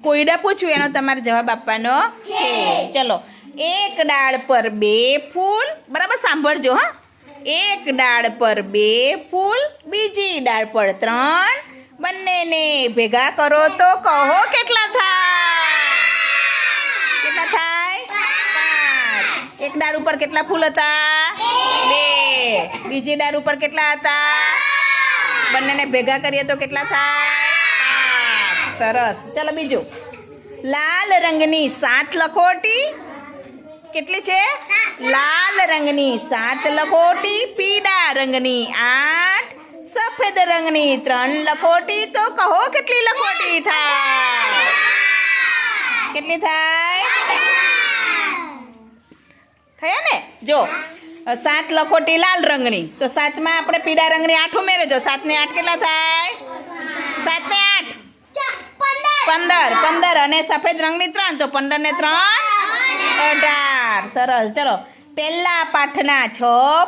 કોયડા પૂછ્યું એનો તમારે જવાબ આપવાનો? છે. ચલો એક ડાળ પર બે ફૂલ બરાબર સાંભળજો હા. એક ડાળ પર બે ફૂલ બીજી ડાળ પર ત્રણ. બંનેને ભેગા કરો તો કહો કેટલા થાય? કેટલા થાય? પાંચ. એક ડાળ ઉપર કેટલા ફૂલ હતા? બે. બીજી ડાળ ઉપર કેટલા હતા? બંનેને ભેગા કરીએ તો કેટલા થાય. સરસ. ચલો બીજું. લાલ રંગની સાત લખોટી. કેટલી છે? લાલ રંગની સાત લખોટી પીળા રંગની આઠ સફેદ રંગની ત્રણ લખોટી. તો કહો કેટલી લખોટી થાય? કેટલી થાય? થયા ને? જો અ, સાત લખોટી લાલ રંગની. તો સાતમાં આપણે પીળા રંગની આઠ ઉમેરજો. સાત ને આઠ કેટલા થાય? સાત ને આઠ પંદર પંદર અને સફેદ રંગની ત્રણ, તો પંદર ને ત્રણ, અઢાર. સરસ. ચલો, પહેલા પાઠના છ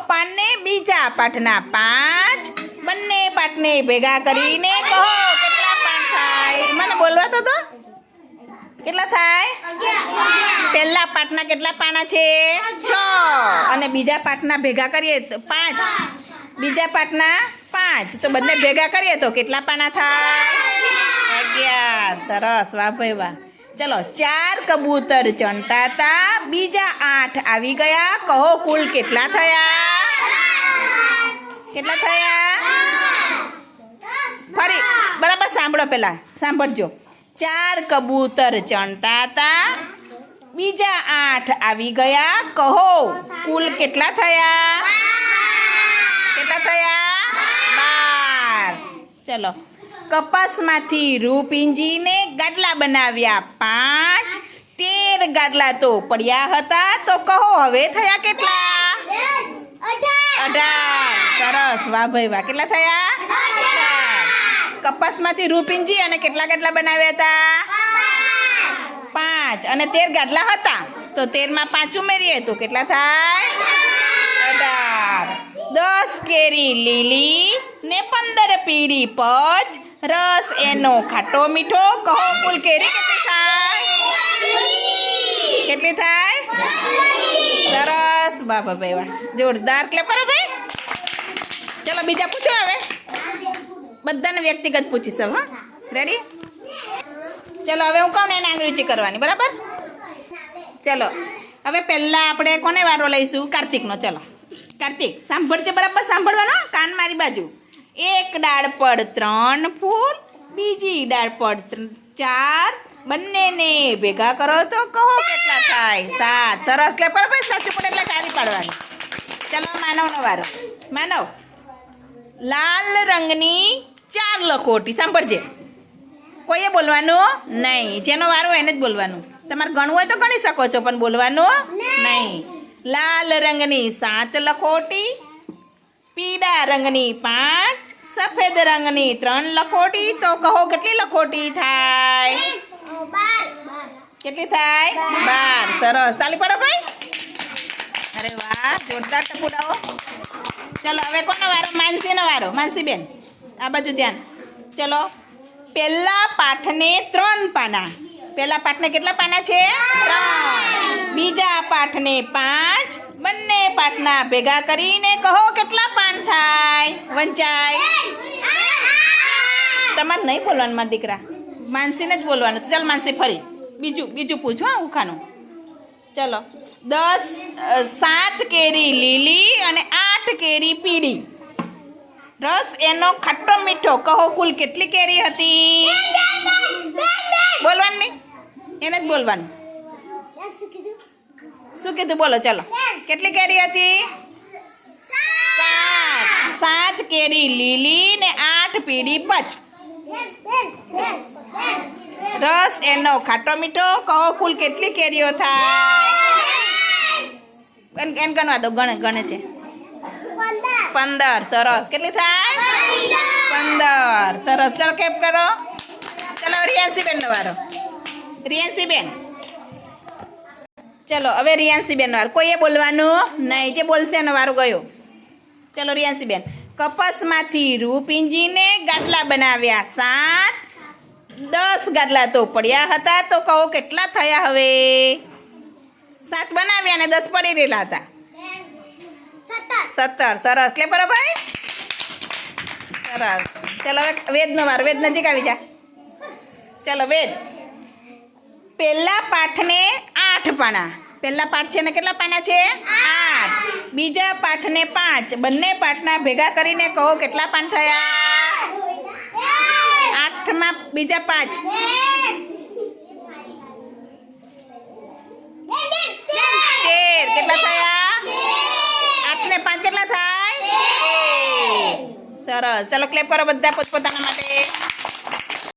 પાનને બીજા પાઠના પાંચ, બંને પાઠને ભેગા કરીને કહો કેટલા પાઠ થાય. મને બોલવા તો તો કેટલા થાય? પહેલા પાઠના કેટલા પાના છે? છ. અને બીજા પાઠના ભેગા કરીએ તો પાંચ. બીજા પાઠના પાંચ. તો બંને ભેગા કરીએ તો કેટલા પાના થાય? અગિયાર. સરસ વાહ ભાઈ વાહ. ચલો ચાર કબૂતર ચણતા હતા બીજા આઠ આવી ગયા. કહો કુલ કેટલા થયા? કેટલા થયા? ફરી બરાબર સાંભળો પેલા સાંભળજો. ચાર કબૂતર ચણતા હતા બીજા આઠ આવી ગયા. કહો કુલ કેટલા થયા? કેટલા થયા? બાર. ચલો કપાસમાંથી રૂપિંજીને ગાડલા બનાવ્યા. પાંચ, તેર ગાડલા તો પડ્યા હતા. તો કહો, હવે થયા કેટલા? અઢાર. સરસ. વાહ ભાઈ, વાહ. કેટલા થયા? કપાસમાંથી કપાસમાંથી રૂપિંજી અને કેટલા કેટલા બનાવ્યા હતા? પાંચ. અને તેર ગાડલા હતા. તો તેરમાં પાંચ ઉમેરીએ તો કેટલા થાય? અઢાર. દસ કેરી લીલી ને પંદર પીળી પચ રસ, એનો ખાટો મીઠો, કહો કુલ કેરી કેટલી થાય? કેટલી થાય? સરસ બાબા ભાઈ વાહ જોરદાર ક્લેપ કરો ભાઈ. ચલો, બીજા પૂછો હવે. બધાને વ્યક્તિગત પૂછીશ, હા. રેડી ચલો, હવે હું કહું ને, એને આંગળી કરવાની, બરાબર? ચલો, હવે પહેલાં આપણે કોને વારો લઈશું? કાર્તિકનો, ચલો. કાર્તિક, સાંભળજે, બરાબર? સાંભળવાનો કાન મારી બાજુ. એક ડાળ પર ત્રણ ફૂલ બીજી ડાળ પર ચાર. બંનેને ભેગા કરો તો કહો કેટલા થાય. સાત. સરસ. લે પર ભાઈ સાચું પણ એટલે કાઢી પાડવાની. ચાલો માનવનો વારો. માનવ લાલ રંગની ચાર લખોટી. સાંભળજે. કોઈએ બોલવાનું? નહીં. જેનો વારો હોય એને જ બોલવાનું. તમારે ગણવું હોય તો ગણી શકો છો પણ બોલવાનું નહીં. લાલ રંગની સાત લખોટી પીળા રંગની પાંચ, સફેદ રંગની ત્રણ લખોટી. તો કહો કેટલી લખોટી થાય? કેટલી થાય? બાર. સરસ. ચાલી પડો ભાઈ. અરે વાહ, જોરદાર ટપુડાઓ. ચલો, હવે કોનો વારો? માનસીનો વારો. માનસીબેન, આ બાજુ ધ્યાન. ચલો, પહેલા પાઠને ત્રણ પાના. પહેલા પાઠને કેટલા પાના છે? ત્રણ. બીજા પાઠને પાંચ, બંને પાઠના ભેગા કરીને કહો કેટલા પાન થાય? વંચાય. તમારે નહીં બોલવાનું મારા દીકરા. માનસીને જ બોલવાનું. ચાલ માનસી ફરી. બીજું બીજું પૂછો, હા, ઉખાનું. ચલો. દસ સાત કેરી લીલી અને આઠ કેરી પીળી. રસ એનો ખાટો મીઠો. કહો કુલ કેટલી કેરી હતી? બોલવાની એને જ બોલવાનું. શું કીધું? બોલો ચલો. કેટલી કેરી હતી? સાત. સાત કેરી લીલી ને આઠ પીળી પચ રસ એનો. ખાટો મીઠો? કહો કુલ કેટલી કેરીઓ થાય? એન એન ગણવા દો. ગણે ગણે છે. પંદર. સરસ. કેટલી થાય? પંદર. સરસ. ચલો કેમ કરો? ચલો રિયાન્સી બેન વારો. રિયાસી બેન. ચલો હવે રિયાન્સી બેન વારો કોઈએ બોલવાનું? નહીં જે બોલશે એનો વારો ગયો. ચલો રિયાન્સી બેન કપાસમાંથી રૂપિંજીને ગાદલા ગાટલા બનાવ્યા. સાત દસ ગાદલા તો પડ્યા હતા. તો કહો કેટલા થયા હવે? સાત બનાવ્યા અને દસ પડી રહેલા હતા. સત્તર. સરસ. કે ભાઈ. સરસ. ચલો હવે વેદનો વાર. વેદ નજીક આવી જા. ચલો વેદ. પહેલા પાઠને આઠ પાના. પહેલા પાઠ છે ને કેટલા પાના છે? આઠ. બીજા પાઠને પાંચ. બંને પાઠના ભેગા કરીને કહો કેટલા પાન થયા? આઠમાં બીજા પાંચ. તેર. કેટલા થયા? આઠ પાંચ કેટલા થાય? સરસ. ચલો ક્લેપ કરો બધા પોતપોતાના માટે.